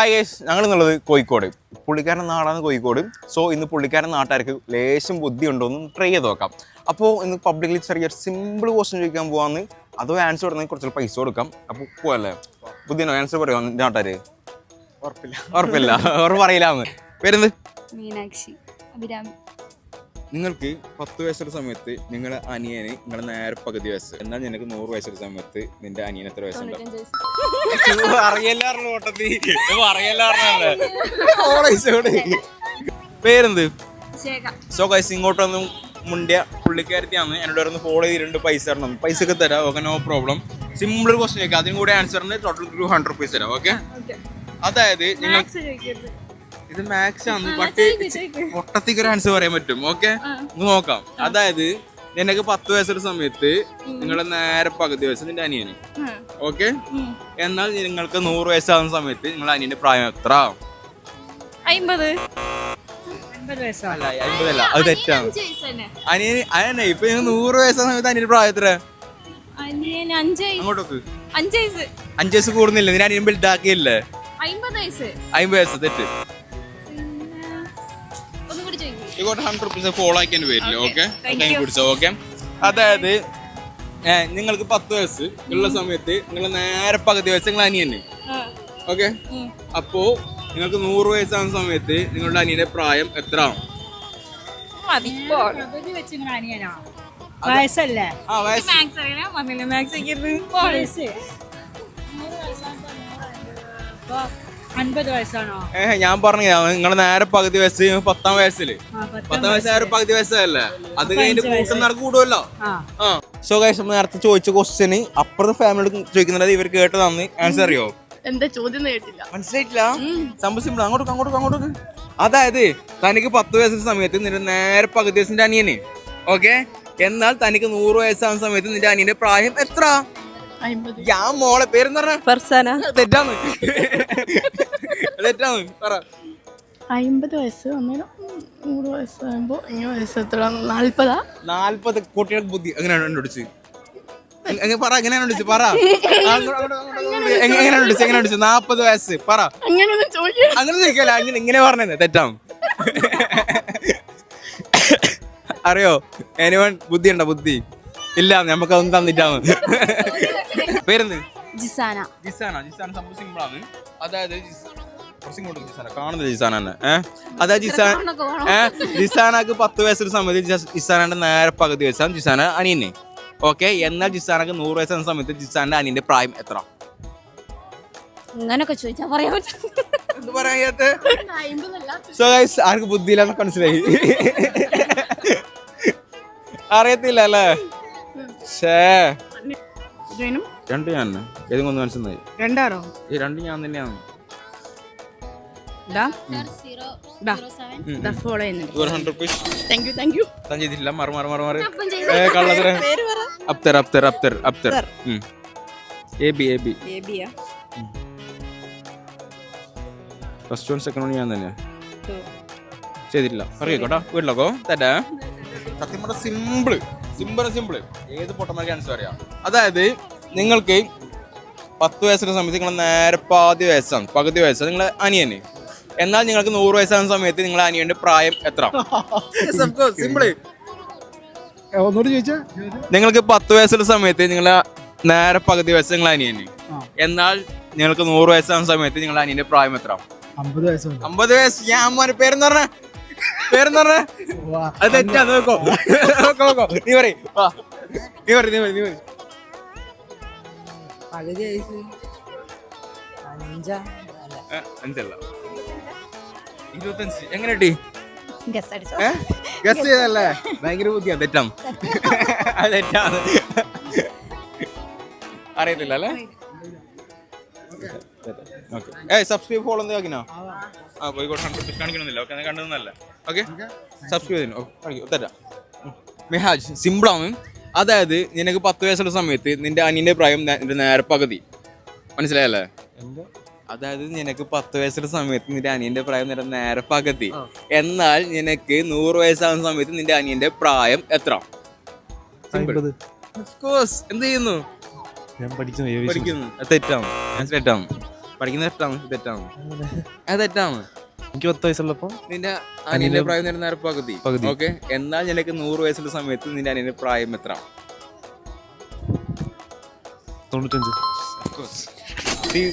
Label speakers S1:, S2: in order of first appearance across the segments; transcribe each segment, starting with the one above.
S1: Hi yes ഞങ്ങൾ എന്നുള്ളത് കോഴിക്കോട്. പുള്ളിക്കാരൻ നാടാണ് കോഴിക്കോട്. സോ ഇന്ന് പുള്ളിക്കാരൻ നാട്ടുകാർക്ക് ലേശം ബുദ്ധി ഉണ്ടോ എന്ന് ട്രൈ ചെയ്ത് നോക്കാം. അപ്പോൾ ഇന്ന് പബ്ലിക്കിൽ ചെറിയ സിമ്പിൾ ക്വസ്റ്റ്യൻ ചോദിക്കാൻ പോകാമെന്ന് അതോ ആൻസർ പറഞ്ഞാൽ കുറച്ച് പൈസ കൊടുക്കാം. അപ്പോൾ പോകല്ലേ ബുദ്ധിയുണ്ടോ ആൻസർ പറയുമോ നാട്ടുകാർ
S2: ഉറപ്പില്ല.
S1: ഉറപ്പില്ല. ഉറപ്പ് പറയില്ല വരുന്നത്
S3: മീനാക്ഷി. അഭിരാമി.
S1: നിങ്ങൾക്ക് പത്ത് വയസ്സുള്ള സമയത്ത് നിങ്ങളെ അനിയന് നിങ്ങളെ നേരെ പകുതി വയസ്സ്. എന്നാൽ നിനക്ക് നൂറ് വയസ്സുള്ള സമയത്ത് നിന്റെ അനിയൻ എത്ര വയസ്സുണ്ടാവും? പേരെന്ത്? സോ ഗൈസ് ഇങ്ങോട്ടൊന്നും മുണ്ടിയ പുള്ളിക്കാരത്തിയാണ് എന്നോട് ഒന്ന് ഫോളോ ചെയ്തിട്ടുണ്ട് പൈസ തരണം. പൈസ ഒക്കെ തരാം okay no problem simple question ഒക്കെ അതിനും കൂടെ ആൻസറിന് ടോട്ടൽ ടു ഹൺഡ്രഡ് റുപ്പീസ് തരാം ഓക്കെ അതായത് നിങ്ങൾ ഇത് മാക്സ് ആണ്. ബട്ട് പൊട്ടത്തിക്ക് ഒരു ആൻസർ പറയാൻ പറ്റും. ഓക്കെ നോക്കാം. അതായത് നിനക്ക് പത്ത് വയസ്സുള്ള സമയത്ത് നിങ്ങളെ നേരെ പകുതി വയസ്സ് നിന്റെ അനിയന്. ഓക്കെ എന്നാൽ നിങ്ങൾക്ക് നൂറ് വയസ്സാകുന്ന സമയത്ത് നിങ്ങളുടെ അനിയന്റെ പ്രായം എത്ര?
S3: അമ്പത്
S1: അല്ല അമ്പതല്ല അത് തെറ്റാണ്. അനിയന് അതന്നെ. ഇപ്പൊ നിങ്ങൾ നൂറ് വയസ്സാകുന്ന സമയത്ത് അനിയന്റെ പ്രായം എത്ര?
S3: അനിയൻ അഞ്ച് വയസ്സ്.
S1: അങ്ങോട്ടൊക്കെ
S3: അഞ്ച് വയസ്സ്.
S1: കൂടുന്നില്ല. നിന്റെ അനിയൻ ബിൽഡാക്കിയില്ലേ
S3: അമ്പത് വയസ്സ്.
S1: അമ്പത് വയസ്സ്. തെറ്റ്. ഇങ്ങോട്ട് ഹൺഡ്രഡ് റുപ്പീസ് ഫോളോ ആക്കിയാണ് വരില്ല ഓക്കെ പിടിച്ചോ ഓക്കെ അതായത് നിങ്ങൾക്ക് പത്ത് വയസ്സ് ഉള്ള സമയത്ത് നിങ്ങൾ നേരെ പകുതി വയസ്സ് നിങ്ങൾ അനിയന്നെ ഓക്കെ അപ്പോ നിങ്ങൾക്ക് നൂറ് വയസ്സാകുന്ന സമയത്ത് നിങ്ങളുടെ അനിയന്റെ പ്രായം എത്ര ആവും
S4: വയസ്സല്ലേ?
S1: ആ വയസ്സ്.
S4: അൻപത് വയസ്സാണോ?
S1: ഏ ഞാൻ പറഞ്ഞു നിങ്ങളെ നേരെ പകുതി വയസ്സ് പത്താം വയസ്സിൽ.
S4: ആ, പത്താം
S1: വയസ്സ് നേരെ പകുതി വയസ്സല്ലേ അത് കഴിഞ്ഞിട്ട് കൂട്ടുന്നവർ കൂടുമല്ലോ സോ ഗൈസ് നേരത്തെ ചോദിച്ച ക്വസ്റ്റ്യന് അപ്പുറത്തെ ഫാമിലി ചോദിക്കുന്നത് ഇവർ കേട്ട് തന്ന് ആൻസർ അറിയോ?
S3: എന്താ ചോദ്യം കേട്ടില്ല.
S1: മനസ്സിലായിട്ടില്ല? സംഭവം സിമ്പിൾ അങ്ങോട്ട് അങ്ങോട്ട് അങ്ങോട്ട് അതായത് തനിക്ക് പത്ത് വയസ്സിന്റെ സമയത്ത് നിന്റെ നേരെ പകുതി വയസ്സിന്റെ അനിയന്. ഓക്കെ എന്നാൽ തനിക്ക് നൂറ് വയസ്സാകുന്ന സമയത്ത് നിന്റെ അനിയന്റെ പ്രായം എത്ര? ഞാൻ മോളെ പേരെന്ന് പറഞ്ഞ?
S3: ഫർസാന.
S1: തെറ്റാന്ന്. തെറ്റാന്ന്. പറ.
S5: അമ്പത് വയസ്സ് അന്നേരം നൂറ് വയസ്സാകുമ്പോ ഇങ്ങനെ വയസ്സ് എത്ര നാല്പതാ
S1: നാല്പത് കുട്ടികൾക്ക് ബുദ്ധി. എങ്ങനെയാണ് കണ്ടുപിടിച്ച് പറ എങ്ങനെയാണ് പറ. എങ്ങനെയാണ് കണ്ടുപിടിച്ച് എങ്ങനെ കണ്ടുപിടിച്ച് നാപ്പത് വയസ്സ്. പറ.
S5: അങ്ങനെ
S1: അങ്ങനെ ചോദിക്കല അങ്ങനെ ഇങ്ങനെ പറഞ്ഞത് തെറ്റാം. അറിയോ? എനിവൺ ബുദ്ധി ഉണ്ടോ ബുദ്ധി. ഇല്ല. നമുക്ക് അതൊന്നും തന്നിട്ടാണ് പേരെന്ത്?
S3: ജിസാന.
S1: ജിസാന. ജിസാന സംഭവം സിമ്പിൾ ആണ്. അതായത് ജിസ്- കുറച്ചും കൂടെ ജിസാന. കാണുന്നത് ജിസാന തന്നെ. ഏഹ് അതായത് ജിസാൻ ഏഹ് ജിസാനക്ക് പത്ത് വയസ്സൊരു സമയത്ത് ജിസാനന്റെ നേരെ പകുതി വയസ്സാണ് ജിസാന അനിയനെ. ഓക്കെ? എന്നാൽ ജിസാനക്ക് നൂറ് വയസ്സാണ് സമയത്ത് ജിസാന്റെ അനിയന്റെ പ്രായം എത്ര?
S3: അങ്ങനൊക്കെ ചോദിച്ചാ പറയാൻ പറ്റും.
S1: എന്ത് പറയാത്ത സോ ഗൈസ് ആർക്ക് ബുദ്ധിയില്ലാന്ന് മനസ്സിലായി. അറിയത്തില്ല അല്ലേ? ഷേ രണ്ട് ഞാൻ ഏതും ഒന്ന് മനസ്സിലായി
S4: രണ്ടാറോ
S1: ഈ രണ്ട് ഞാൻ തന്നെയാണ്. ചെയ്തിട്ടില്ല. മറു മറു മറു മറു. ഏ കള്ളത്തര. അപ്തർ അപ്തർ അപ്തർ അപ്തർ. എ ബി എ ബി
S4: ബേബിയാ
S1: ഫസ്റ്റ് വൺ സെക്കൻഡ് വൺ ഞാൻ തന്നെയാ. ചെയ്തിട്ടില്ല. അറിയിക്കോട്ടോ വീട്ടിലൊക്കെ? തരാ സത്യം പറഞ്ഞ സിമ്പിൾ സിമ്പിൾ സിമ്പിൾ ഏത് പൊട്ടന്മാർക്ക് ആൻസർ അറിയാം? അതായത് നിങ്ങൾക്ക് പത്ത് വയസ്സിന്റെ സമയത്ത് നിങ്ങൾ നേരെ പാതി വയസ്സാണ് പകുതി വയസ്സാണ് നിങ്ങൾ അനിയന്. എന്നാൽ നിങ്ങൾക്ക് നൂറ് വയസ്സാകുന്ന സമയത്ത് നിങ്ങളെ അനിയന്റെ പ്രായം എത്ര? സിമ്പിൾ
S2: ഒന്നുകൂടി ചോദിച്ചാ?
S1: നിങ്ങൾക്ക് പത്ത് വയസ്സുള്ള സമയത്ത് നിങ്ങളെ നേരെ പകുതി വയസ്സ് നിങ്ങളെ അനിയന്. എന്നാൽ നിങ്ങൾക്ക് നൂറ് വയസ്സാകുന്ന സമയത്ത് നിങ്ങളെ അനിയന്റെ പ്രായം എത്ര?
S2: അമ്പത്
S1: അമ്പത് വയസ്സ്. ഞാൻ അമ്മ പേരെന്ന് പറഞ്ഞ? പേരെന്ന് പറഞ്ഞ? അത് തെറ്റാ നോക്കോ. നോക്കോ നോക്കോ. നീ പറയും. നീ പറയും നീ പറയും നീ പറയും.
S4: പകുതി വയസ്സ് അഞ്ചാ
S1: അഞ്ചല്ല. ഇരുപത്തഞ്ച്. എങ്ങനെ കിട്ടി
S3: ഗസ്
S1: ചെയ്തല്ലേ ഭയങ്കര ബുദ്ധിയാ തെറ്റാം. തെറ്റാണ്. അറിയത്തില്ല അല്ലേ? ഓക്കെ ഏ സബ്സ്ക്രൈബ് ഫോളോ എന്താ ആക്കിനോ? ആ കോഴിക്കോട് ഹൺഡ്രഡ് റുപ്പീസ് കാണിക്കണമെന്നില്ല ഓക്കെ കണ്ടതെന്നല്ല ഓക്കെ സബ്സ്ക്രൈബ് ചെയ്യുന്നു കാണിക്കും തരാം. മെഹാജ് സിമ്പിളാണ് അതായത് നിനക്ക് പത്ത് വയസ്സുള്ള സമയത്ത് നിന്റെ അനിയന്റെ പ്രായം നിന്റെ നേരെ പകുതി മനസ്സിലായല്ലേ അതായത് നിനക്ക് പത്ത് വയസ്സുള്ള സമയത്ത് നിന്റെ അനിയന്റെ പ്രായം നിന്റെ നേരെ പകുതി എന്നാൽ നിനക്ക് നൂറ് വയസ്സാകുന്ന സമയത്ത് നിന്റെ അനിയന്റെ പ്രായം എത്ര. എന്ത് ചെയ്യുന്നു?
S2: ഞാൻ
S1: പഠിക്കുന്നു തെറ്റാണ്. ഞാൻ തെറ്റാണ്. പഠിക്കുന്നത് തെറ്റാണ്. തെറ്റാണ്. അത് തെറ്റാണ്.
S2: എനിക്ക് പത്ത് വയസ്സുള്ളപ്പോ
S1: നിന്റെ അനിയന്റെ പ്രായം നേരെ പകുതി.
S2: പകുതി.
S1: ഓക്കെ? എന്നാൽ നിനക്ക് നൂറ് വയസ്സുള്ള സമയത്ത് നിന്റെ അനിയന്റെ പ്രായം എത്ര?
S2: തൊണ്ണൂറ്റഞ്ച്.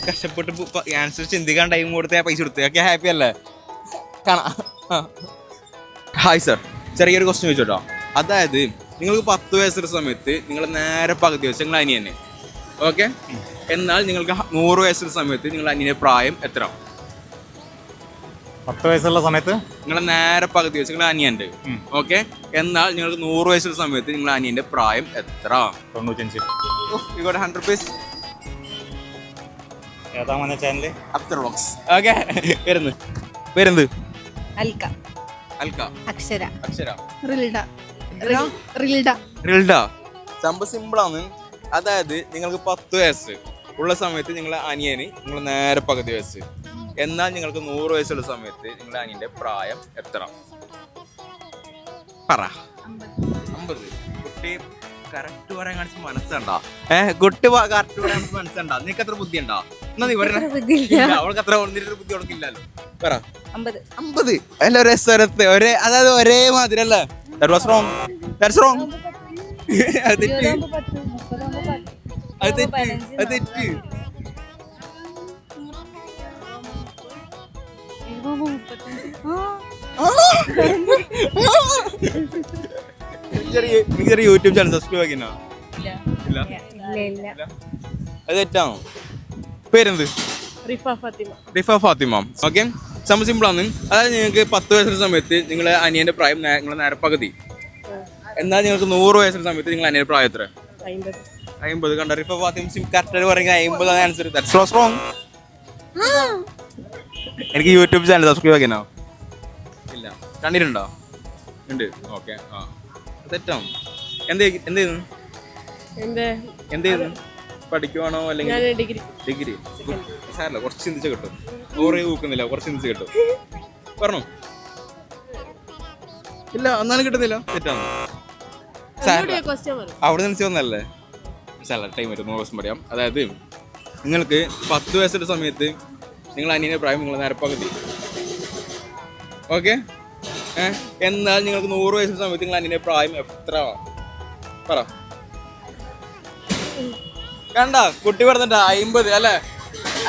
S1: കഷ്ടപ്പെട്ട് ആൻസർ ചിന്തിക്കാൻ ടൈം കൊടുത്ത് പൈസ കൊടുത്ത്. ഒക്കെ ഹാപ്പി അല്ലേ? കാണാ. ഹായ് സർ ചെറിയൊരു ക്വസ്റ്റ്യൻ ചോദിച്ചോട്ടോ. അതായത് നിങ്ങൾക്ക് പത്ത് വയസ്സുള്ള സമയത്ത് നിങ്ങൾ നേരെ പകുതി വെച്ച് നിങ്ങൾ അനിയനെ. ഓക്കെ? എന്നാൽ നിങ്ങൾക്ക് ഹ- നൂറ് വയസ്സുള്ള സമയത്ത് നിങ്ങൾ അനിയന്റെ പ്രായം എത്ര?
S6: പത്ത് വയസ്സുള്ള സമയത്ത്?
S1: നിങ്ങൾ നേരെ പകുതി വെച്ച് നിങ്ങൾ അനിയന്റെ. ഓക്കെ? എന്നാൽ നിങ്ങൾക്ക് നൂറ് വയസ്സുള്ള സമയത്ത് നിങ്ങൾ അനിയന്റെ പ്രായം എത്ര?
S6: തൊണ്ണൂറ്റഞ്ച്
S1: ഇവിടെ ഹൺഡ്രഡ് പീസ്
S6: ഏതാ മഞ്ഞ ചാനൽ
S1: അഫ്റ്റർ ബോക്സ് ഓക്കെ വരുന്നു. വരുന്നത്?
S3: അൽക്ക.
S1: അൽക്ക.
S3: അക്ഷര.
S1: അക്ഷര.
S5: റിൽഡ. റിൽഡ.
S1: റിൽഡ. സംഭവം സിമ്പിളാണ് അതായത് നിങ്ങൾക്ക് പത്ത് വയസ്സ് ഉള്ള സമയത്ത് നിങ്ങളെ അനിയന് നിങ്ങൾ നേരെ പകുതി വയസ്സ്. എന്നാൽ നിങ്ങൾക്ക് നൂറ് വയസ്സുള്ള സമയത്ത് നിങ്ങളുടെ അനിയന്റെ പ്രായം എത്ര പറ. അമ്പത്. കുട്ടി കറക്റ്റ് പറയാൻ കാണിച്ച മനസ്സുണ്ടാ? ഏഹ് കുട്ടി കറക്റ്റ് പറയാൻ മനസ്സുണ്ടാ? നിനക്ക് അത്ര ബുദ്ധി ഉണ്ടാ എന്നാ നീ പറഞ്ഞ അവൾക്ക് അത്ര ഒന്നിട്ട് ബുദ്ധി അവൾക്കില്ലല്ലോ പറ.
S3: അമ്പത്.
S1: അമ്പത്? അല്ല ഒരേ സ്ഥലത്ത് ഒരേ അതായത് ഒരേ മാതിരി അല്ലേ? That was wrong that's wrong അത് തെറ്റ്. അത് തെറ്റ്. അത് തെറ്റ് എനിക്ക് ചെറിയ യൂട്യൂബ് ചാനൽ സബ്സ്ക്രൈബ് ആക്കിനോ ഇല്ല.
S3: ഇല്ല? ഇല്ല.
S1: അത് തെറ്റാണോ പേരെന്ത്?
S5: റിഫ ഫാത്തിമ.
S1: റിഫ ഫാത്തിമ. ഓക്കെ സംഭവം സിമ്പിൾ ആണ്. അതായത് നിങ്ങൾക്ക് പത്ത് വയസ്സിന് സമയത്ത് നിങ്ങളെ അനിയന്റെ പ്രായം നിങ്ങളെ നേരെ പകുതി എന്നാൽ നിങ്ങൾക്ക് നൂറ് വയസ്സിന് സമയത്ത് നിങ്ങൾ അനിയന്റെ പ്രായം എത്ര?
S5: അമ്പത്.
S1: കണ്ട? റിഫ ഫാത്തിമ സിം കറക്റ്റ് പറയുക അമ്പതാണ് ആൻസർ ദാറ്റ്സ് റോങ് എനിക്ക് യൂട്യൂബ് ചാനൽ സബ്സ്ക്രൈബ് ആക്കിനോ ഇല്ല കണ്ടിട്ടുണ്ടോ? ഉണ്ട്. ഓക്കെ. ആ. തെറ്റോ എന്ത് എന്ത് ചെയ്യുന്നു? എന്ത്? ചെയ്യുന്നു? പഠിക്കുവാണോ അല്ലെങ്കിൽ
S5: ഡിഗ്രി.
S1: ഡിഗ്രി. സാരല്ല കുറച്ച് ചിന്തിച്ച് കിട്ടും. ഓറേ ഊക്കുന്നില്ല കുറച്ച് ചിന്തിച്ച് കിട്ടും. പറഞ്ഞു. ഇല്ല എന്നാലും കിട്ടുന്നില്ല. തെറ്റാണ്? അവിടെ നിന്ന് വന്നല്ലേ സാല ടൈം വരും. നൂറ് ദിവസം പറയാം. അതായത് നിങ്ങൾക്ക് പത്ത് വയസ്സുള്ള സമയത്ത് നിങ്ങൾ അനിയന്റെ പ്രായം നിങ്ങൾ നേരെ പകുതി ഓക്കെ? എന്നാൽ നിങ്ങൾക്ക് നൂറ് വയസ്സ് സമയത്ത് നിങ്ങൾ അനിയന്റെ പ്രായം എത്ര? പറ. കണ്ട കുട്ടി പറഞ്ഞിട്ടാ അയിമ്പത് അല്ലേ?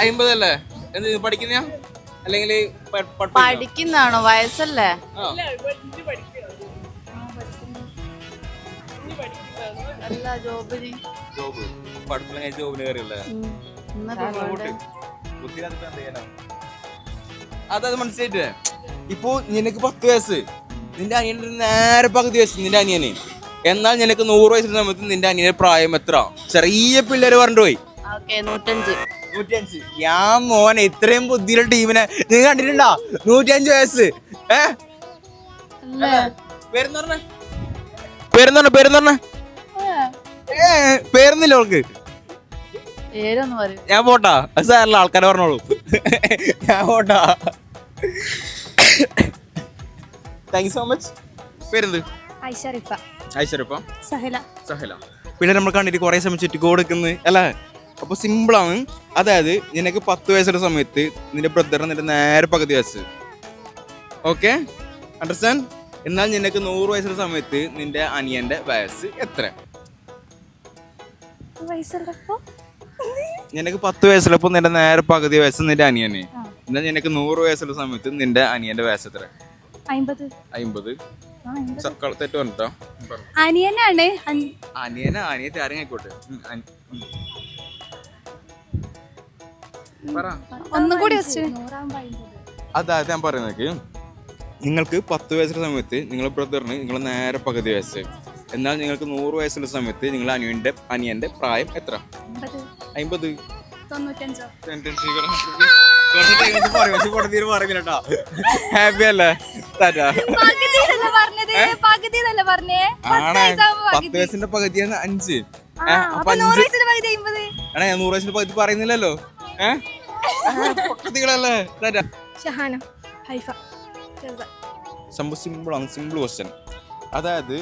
S1: അയിമ്പത് അല്ലേ? എന്ത് പഠിക്കുന്ന അല്ലെങ്കിൽ
S3: പഠിക്കുന്നതാണോ? വയസ്സല്ലേ? അല്ല ജോബിന്.
S1: ജോബ്. പഠിപ്പില്ല കഴിഞ്ഞ ജോബിന് കയറിയല്ലേ? അതത് മനസ്സിലായിട്ടേ ഇപ്പോ നിനക്ക് പത്ത് വയസ്സ്. നിന്റെ അനിയന്റെ നേരെ പകുതി വയസ്സ് നിന്റെ അനിയന്. എന്നാൽ നിനക്ക് നൂറ് വയസ്സിന് സമയത്ത് നിന്റെ അനിയന്റെ പ്രായം എത്ര? ചെറിയ പിള്ളേര് പറഞ്ഞു പോയി.
S3: ഓക്കെ നൂറ്റഞ്ച്.
S1: നൂറ്റിയഞ്ച് ഞാൻ മോനെ ഇത്രയും ബുദ്ധിയുള്ള ടീമിനെ നീ കണ്ടിട്ടുണ്ടോ? നൂറ്റിയഞ്ച് വയസ്സ്. ഏ? പേരെന്ന് പറഞ്ഞേ? പേരെന്ന് പറഞ്ഞ? പേരെന്ന് പറഞ്ഞേ? ഏ? പേരുന്നില്ല അവൾക്ക്. ഞാൻ പോട്ടാ. അത് സാറല്ല ആൾക്കാരെ പറഞ്ഞോളൂ. ഞാൻ പോട്ടാ. താങ്ക് യു സോ മച്ച് പേരെന്ത്?
S3: ഐഷ റിഫ സഹല.
S1: സഹല. പിന്നെ നമ്മൾ കണ്ടിട്ട് കുറേ സമയം ചുറ്റി കൊടുക്കുന്നത് അല്ലേ? അപ്പോൾ സിമ്പിളാണ് അതായത് നിനക്ക് പത്ത് വയസ്സുള്ള സമയത്ത് നിന്റെ ബ്രദർ നിന്റെ നേരെ പകുതി വയസ്സ്. ഓക്കെ അണ്ടർസ്റ്റാൻഡ് എന്നാൽ നിനക്ക് നൂറ് വയസ്സുള്ള സമയത്ത് നിന്റെ അനിയന്റെ വയസ്സ് എത്ര?
S3: വയസ്സുള്ളപ്പോ?
S1: നിനക്ക് പത്ത് വയസ്സുള്ളപ്പോൾ നിന്റെ നേരെ പകുതി വയസ്സ് നിന്റെ അനിയന്. എന്നാൽ നിനക്ക് നൂറ് വയസ്സുള്ള സമയത്ത് നിന്റെ അനിയന്റെ വയസ്സ് എത്ര
S3: അമ്പത്
S1: അമ്പത് തെറ്റ് പറഞ്ഞിട്ടോ പറ.
S3: അനിയനാണ്
S1: അനിയന അനിയത്തെ പറ
S3: ഒന്നും കൂടി വെച്ച്
S1: അതാ അത് ഞാൻ പറയുന്നത് നിങ്ങൾക്ക് പത്ത് വയസ്സുള്ള സമയത്ത് നിങ്ങളെ ബ്രദറിന് നിങ്ങൾ നേരെ പകുതി വയസ്സ് എന്നാൽ നിങ്ങൾക്ക് നൂറ് വയസ്സുള്ള സമയത്ത് നിങ്ങൾ അനിയന്റെ അനിയന്റെ പ്രായം എത്ര
S3: അമ്പത്
S1: അമ്പത് ആണേ. പത്ത് വയസ്സിന്റെ പകുതിയാണ് അഞ്ച്. അപ്പൊ അഞ്ച്. ആണേ നൂറ് വയസ്സിന്റെ പകുതി പറയുന്നില്ലല്ലോ. ഏഹ് പൊക്കത്തികളല്ലേ ടാറ്റാ
S5: ഷഹാന ഹൈഫ
S1: സംഭവം സിമ്പിളാണ് സിമ്പിൾ ക്വസ്റ്റ്യൻ അതായത്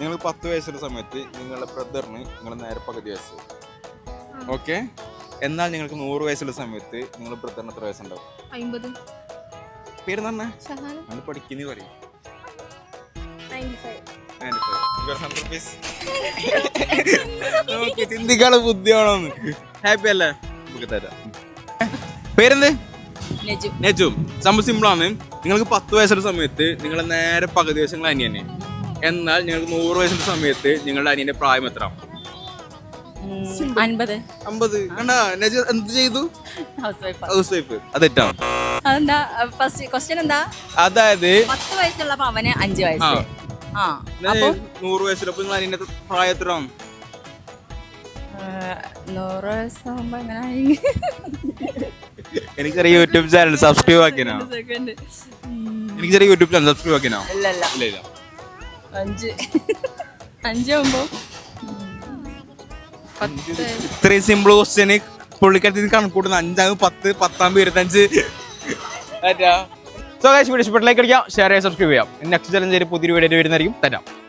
S1: നിങ്ങൾ പത്ത് വയസ്സുള്ള സമയത്ത് നിങ്ങളുടെ ബ്രദറിന് നിങ്ങൾ നേരെ പകുതി വയസ്സ്. ഓക്കെ എന്നാൽ നിങ്ങൾക്ക് നൂറ് വയസ്സുള്ള സമയത്ത് നിങ്ങൾ ബ്രദറിന് എത്ര വയസ്സുണ്ടാവും?
S3: അമ്പത്
S1: പേര് തന്നെ പഠിക്കുന്നേ പറയും ചിന്തിക്കാനുള്ള ബുദ്ധിയാണോന്ന്. ഹാപ്പി അല്ലേ? നമുക്ക് തരാം. പേരെന്ത്?
S4: നെജു.
S1: നെജും. സംഭവം സിമ്പിളാണ് നിങ്ങൾക്ക് പത്ത് വയസ്സുള്ള സമയത്ത് നിങ്ങൾ നേരെ പകുതി വയസ്സുള്ള അനിയനെ. എന്നാൽ നിങ്ങൾക്ക് നൂറ് വയസ്സുള്ള സമയത്ത് നിങ്ങളുടെ അനിയന്റെ പ്രായം എത്ര?
S4: അൻപത്.
S1: അമ്പത് കണ്ടാ? നെജു എന്ത് ചെയ്തു?
S4: ഹൗസ് വൈഫ്
S1: ഹൗസ് വൈഫ്
S4: അതെന്താ? ഫസ്റ്റ് ക്വസ്റ്റ്യൻ എന്താ?
S1: അതായത്
S4: പത്ത് വയസ്സുള്ളപ്പോ അവന് അഞ്ച് വയസ്സ്.
S1: ആ. നൂറ് വയസ്സിലപ്പോ നിങ്ങൾ അനിയന്റെ പ്രായം എത്ര?
S4: നൂറ് വയസ്സാകുമ്പോ എങ്ങനെ
S1: എനിക്ക് ചെറിയ യൂട്യൂബ് ചാനൽ സബ്സ്ക്രൈബ് ആക്കിനാ എനിക്ക് ചെറിയ യൂട്യൂബ് ചാനൽ സബ്സ്ക്രൈബ് ആക്കിനാ
S4: ഇല്ല ഇല്ല. അഞ്ച്. അഞ്ചാകുമ്പോ
S1: ഇത്രയും സിമ്പിൾ ക്വസ്റ്റ്യന് പുള്ളിക്കാരത്തിന് കണക്കൂട്ടുന്ന അഞ്ചാമത് പത്ത് പത്താം ഇരുപത്തഞ്ച്. സോ ഗൈസ് വീഡിയോ ഇഷ്ടപ്പെട്ട ലൈക്ക് അടിക്കാം ഷെയർ ചെയ്യാം സബ്സ്ക്രൈബ് ചെയ്യാം നെക്സ്റ്റ് ചലഞ്ച് പുതിയൊരു വീഡിയോ വരുന്നതായിരിക്കും. തരാം.